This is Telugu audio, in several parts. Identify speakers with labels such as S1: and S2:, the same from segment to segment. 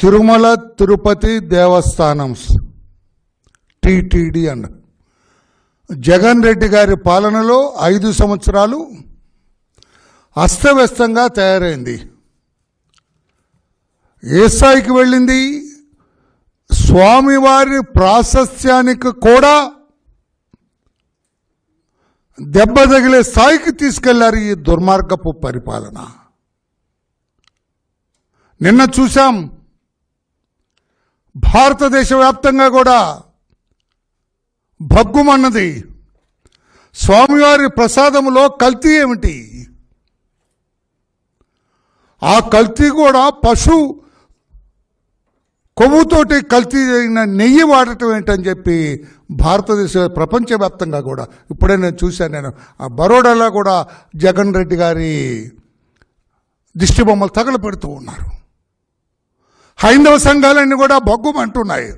S1: తిరుమల తిరుపతి దేవస్థానం టీటీడీ అన్న జగన్ రెడ్డి గారి పాలనలో ఐదు సంవత్సరాలు అస్తవ్యస్తంగా తయారైంది. ఏ స్థాయికి వెళ్ళింది. స్వామివారి ప్రాశస్త్యానికి కూడా దెబ్బ తగిలే స్థాయికి తీసుకెళ్ళారు ఈ దుర్మార్గపు పరిపాలన. నిన్న చూశాం భారతదేశ వ్యాప్తంగా కూడా భగ్గుమన్నది స్వామివారి ప్రసాదములో కల్తీ ఏమిటి? ఆ కల్తీ కూడా పశు కొవ్వుతోటి కల్తీ అయిన నెయ్యి వాడటం ఏంటని చెప్పి భారతదేశ ప్రపంచవ్యాప్తంగా కూడా ఇప్పుడే నేను చూశాను నేను. ఆ బరోడాలో కూడా జగన్ రెడ్డి గారి దిష్టి బొమ్మలు తగలపెడుతూ ఉన్నారు. హైందవ సంఘాలన్నీ కూడా బొగ్గుమంటున్నాయి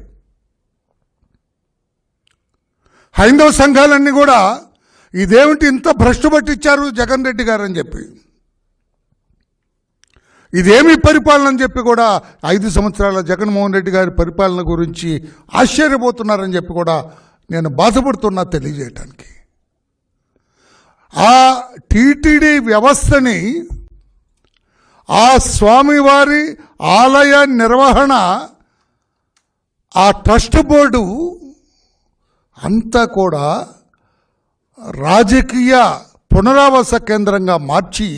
S1: హైందవ సంఘాలన్నీ కూడా ఇదేమిటి ఇంత భ్రష్టు పట్టించారు జగన్ రెడ్డి గారు అని చెప్పి. ఇదేమి పరిపాలన అని చెప్పి కూడా ఐదు సంవత్సరాల జగన్మోహన్ రెడ్డి గారి పరిపాలన గురించి ఆశ్చర్యపోతున్నారని చెప్పి కూడా నేను బాధపడుతున్నా తెలియజేయటానికి. ఆ టీటీడీ వ్యవస్థని ఆ స్వామివారి ఆలయ నిర్వహణ ఆ ట్రస్ట్ బోర్డు అంతా కూడా రాజకీయ పునరావాస కేంద్రంగా మార్చి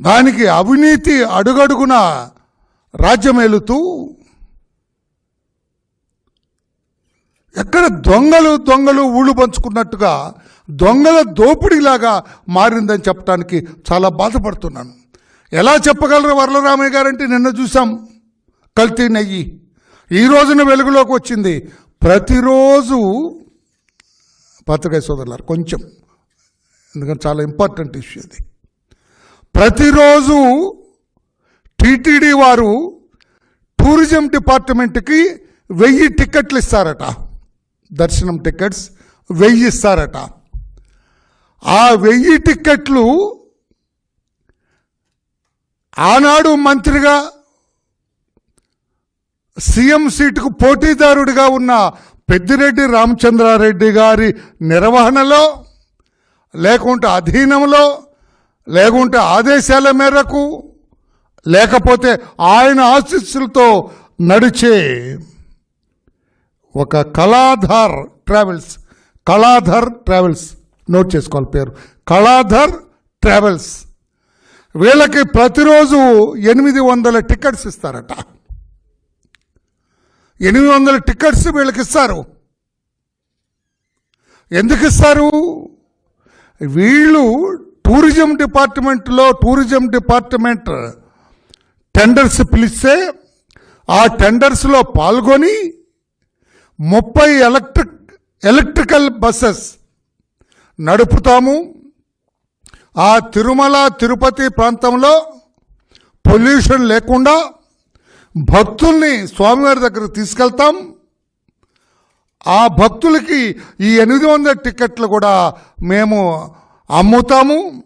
S1: దానికి అవినీతి అడుగడుగున రాజ్యమేలుతూ ఎక్కడ దొంగలు దొంగలు ఊళ్ళు పంచుకున్నట్టుగా దొంగల దోపిడీలాగా మారిందని చెప్పడానికి చాలా బాధపడుతున్నాను. ఎలా చెప్పగలరు వరలరామయ్య గారంటే నిన్న చూసాం కల్తీ నెయ్యి. ఈ రోజున వెలుగులోకి వచ్చింది. ప్రతిరోజు పత్రికా సోదరులారు కొంచెం. ఎందుకంటే చాలా ఇంపార్టెంట్ ఇష్యూ అది. ప్రతిరోజు టీటీడీ వారు టూరిజం డిపార్ట్మెంట్కి వెయ్యి టికెట్లు ఇస్తారట. దర్శనం టికెట్స్ వెయ్యి ఇస్తారట. ఆ వెయ్యి టిక్కెట్లు ఆనాడు మంత్రిగా సీఎం సీటుకు పోటీదారుడిగా ఉన్న పెద్దిరెడ్డి రామచంద్రారెడ్డి గారి నిర్వహణలో లేకుంటే అధీనంలో లేకుంటే ఆదేశాల మేరకు లేకపోతే ఆయన ఆశీస్సులతో నడిచే ఒక Kaladhar travels Kaladhar travels. Note చేసుకోవాలి పేరు. కళాధర్ ట్రావెల్స్. వీళ్ళకి ప్రతిరోజు ఎనిమిది వందల టికెట్స్ ఇస్తారట. ఎనిమిది వందల టికెట్స్ వీళ్ళకి ఇస్తారు. ఎందుకు ఇస్తారు? వీళ్ళు టూరిజం డిపార్ట్మెంట్లో టూరిజం డిపార్ట్మెంట్ టెండర్స్ పిలిస్తే ఆ టెండర్స్లో పాల్గొని ముప్పై ఎలక్ట్రిక్ ఎలక్ట్రికల్ బస్సెస్ నడుపుతాము. ఆ తిరుమల తిరుపతి ప్రాంతంలో పొల్యూషన్ లేకుండా భక్తుల్ని స్వామివారి దగ్గరకు తీసుకెళ్తాం. ఆ భక్తులకి ఈ ఎనిమిది వందల టికెట్లు కూడా మేము అమ్ముతాము.